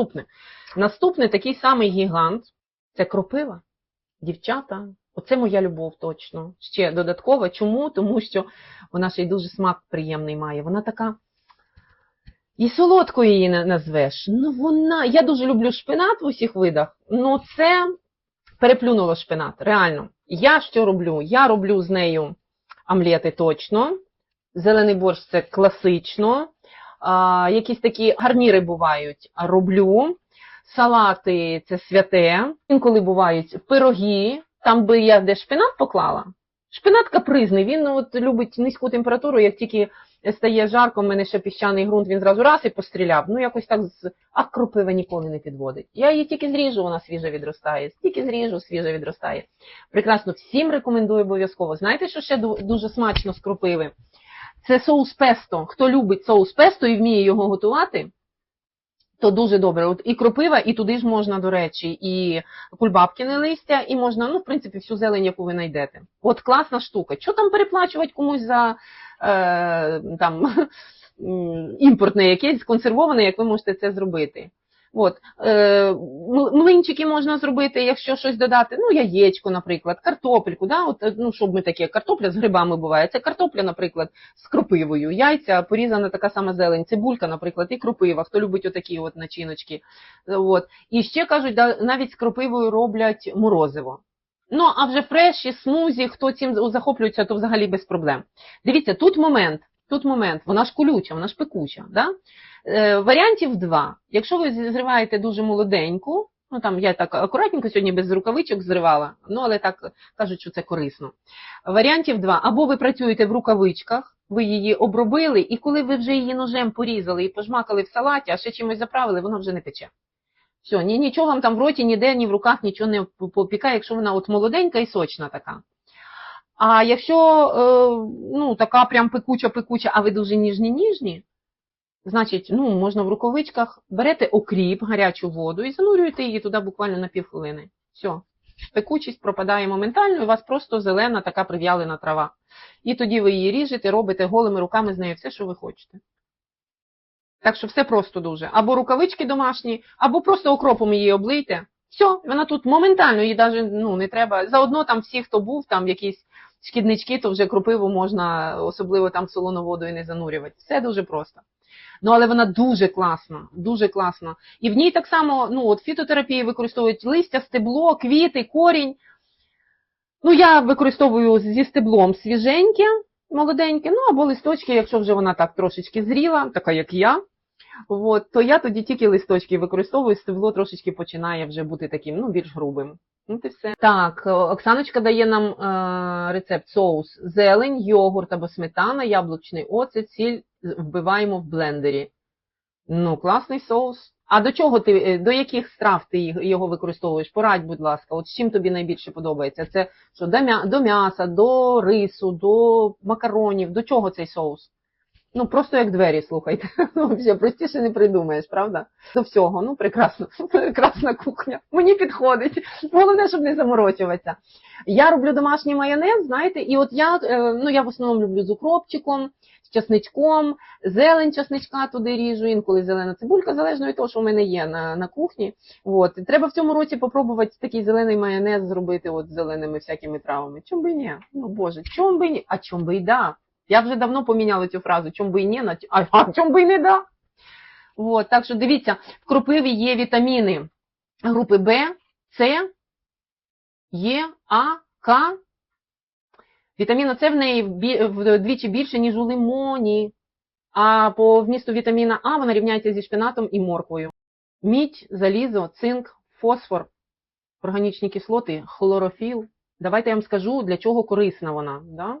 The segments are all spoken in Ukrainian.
Наступне. Наступний такий самий гігант це кропива. Дівчата, оце моя любов точно. Ще додатково. Чому? Тому що вона ще й дуже смак приємний має. Вона така. І солодкою її назвеш. Ну вона. Я дуже люблю шпинат в усіх видах. Ну це переплюнуло шпинат, реально. Я що роблю? Я роблю з нею омлети точно. Зелений борщ це класично. Якісь такі гарніри бувають, роблю. Салати це святе. Інколи бувають пироги, там би я де шпинат поклала. Шпинат капризний, він ну, от любить низьку температуру, як тільки стає жарко, в мене ще піщаний ґрунт, він зразу раз і постріляв. Ну, якось так з. А кропива ніколи не підводить. Я її тільки зріжу, вона свіжа відростає. Тільки зріжу, свіжа відростає. Прекрасно, всім рекомендую обов'язково. Знаєте, що ще дуже смачно з кропиви? Це соус песто. Хто любить соус песто і вміє його готувати, то дуже добре. От і кропива, і туди ж можна, до речі, і кульбабкине листя, і можна, ну, в принципі, всю зелень, яку ви знайдете. От класна штука. Що там переплачувати комусь за е, там, імпортне якесь, консервоване, як ви можете це зробити. От, е, млинчики можна зробити, якщо щось додати, ну, яєчко, наприклад, картопельку, да? От, ну, щоб ми таке, картопля з грибами буває. Це картопля, наприклад, з кропивою, яйця, порізана така сама зелень, цибулька, наприклад, і кропива, хто любить отакі от начиночки. От. І ще кажуть, навіть з кропивою роблять морозиво. Ну, а вже фреші, смузі, хто цим захоплюється, то взагалі без проблем. Дивіться, тут момент, тут момент, вона ж колюча, вона ж пекуча. Да? Е, варіантів два. Якщо ви зриваєте дуже молоденьку, ну там я так акуратненько сьогодні без рукавичок зривала, ну але так кажуть, що це корисно. Варіантів два. Або ви працюєте в рукавичках, ви її обробили, і коли ви вже її ножем порізали і пожмакали в салаті, а ще чимось заправили, вона вже не пече. Все, ні, нічого вам там в роті, ніде, ні в руках нічого не попікає, якщо вона от молоденька і сочна така. А якщо е, ну, така прям пекуча-пекуча, а ви дуже ніжні-ніжні, значить, ну, можна в рукавичках, берете окріп, гарячу воду і занурюєте її туди буквально на півхвилини. Все. Пекучість пропадає моментально, і у вас просто зелена така прив'ялена трава. І тоді ви її ріжете, робите голими руками з нею все, що ви хочете. Так що все просто дуже. Або рукавички домашні, або просто окропом її облийте. Все, вона тут моментально, її навіть ну, не треба. Заодно там всі, хто був, там якісь шкіднички, то вже кропиву можна, особливо там солону водою не занурювати. Все дуже просто. Ну, але вона дуже класна, дуже класна. І в ній так само, ну, от фітотерапії використовують листя, стебло, квіти, корінь. Ну, я використовую зі стеблом свіженьке, молоденьке, ну або листочки, якщо вже вона так трошечки зріла, така як я. От, то я тоді тільки листочки використовую, стебло трошечки починає вже бути таким, ну, більш грубим. Ну, і все. Так, е, Оксаночка дає нам е, рецепт соус зелень, йогурт або сметана, яблучний оцет, сіль вбиваємо в блендері. Ну, класний соус. А до чого ти, е, до яких страв ти його використовуєш? Порадь, будь ласка, от з чим тобі найбільше подобається? Це що до м'яса, до рису, до макаронів, до чого цей соус? Ну, просто як двері, слухайте. Ну, взагалі, простіше не придумаєш, правда? До всього. Ну, прекрасно. Прекрасна кухня. Мені підходить. Головне, щоб не заморочуватися. Я роблю домашній майонез, знаєте, і от я, е, ну, я в основному люблю з укропчиком, з часничком, зелень часничка туди ріжу, інколи зелена цибулька, залежно від того, що в мене є на, на кухні. От. Треба в цьому році попробувати такий зелений майонез зробити от з зеленими всякими травами. Чом би ні? Ну, Боже, чом би ні? А чом би і да? Я вже давно поміняла цю фразу, чом би і т- а, а чом би і не да. От, так що дивіться, в кропиві є вітаміни групи В, С, Е, А, К. Вітаміна С в неї вдвічі більше, ніж у лимоні. А по вмісту вітаміна А вона рівняється зі шпинатом і морквою. Мідь, залізо, цинк, фосфор, органічні кислоти, хлорофіл. Давайте я вам скажу, для чого корисна вона. Да?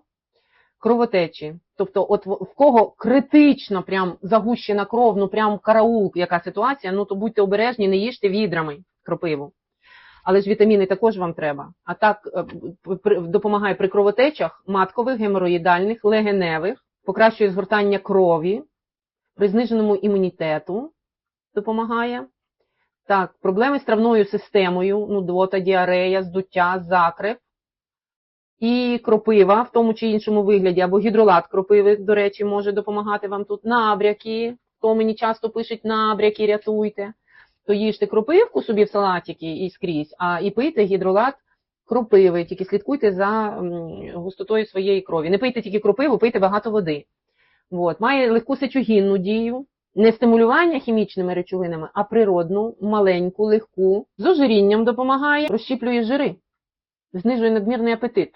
Кровотечі. Тобто, от в кого критично прям загущена кров, ну прям караул, яка ситуація, ну то будьте обережні, не їжте відрами кропиву. Але ж вітаміни також вам треба. А так е, допомагає при кровотечах маткових, геморроїдальних, легеневих, покращує згортання крові, при зниженому імунітету допомагає. Так, проблеми з травною системою, нудота, діарея, здуття, закреп. І кропива в тому чи іншому вигляді, або гідролат кропиви, до речі, може допомагати вам тут. Набряки, хто мені часто пишуть набряки, рятуйте. то їжте кропивку собі в салатики і скрізь, а і пийте гідролат кропиви, тільки слідкуйте за густотою своєї крові. Не пийте тільки кропиву, пийте багато води. От. Має легку сечогінну дію, не стимулювання хімічними речовинами, а природну, маленьку, легку, з ожирінням допомагає, розщіплює жири, знижує надмірний апетит,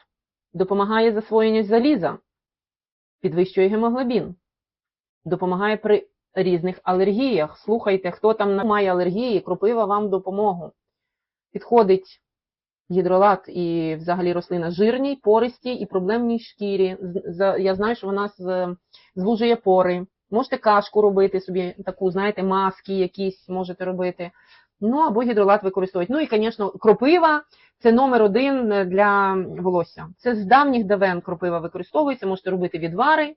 допомагає засвоєнню заліза, підвищує гемоглобін, допомагає при різних алергіях. Слухайте, хто там має алергії, кропива вам допомогу. Підходить гідролат і взагалі рослина жирній, пористій і проблемній шкірі. Я знаю, що вона звужує пори. Можете кашку робити собі, таку, знаєте, маски якісь можете робити. Ну або гідролат використовувати. Ну і, звісно, кропива це номер один для волосся. Це з давніх давен кропива використовується. Можете робити відвари,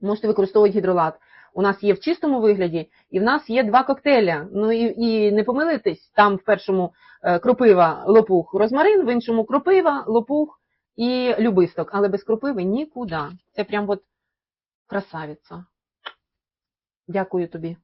можете використовувати гідролат. У нас є в чистому вигляді, і в нас є два коктейля. Ну і, і не помилитись, там в першому е, кропива, лопух, розмарин, в іншому кропива, лопух і любисток. Але без кропиви нікуди. Це прям от красавиця. Дякую тобі.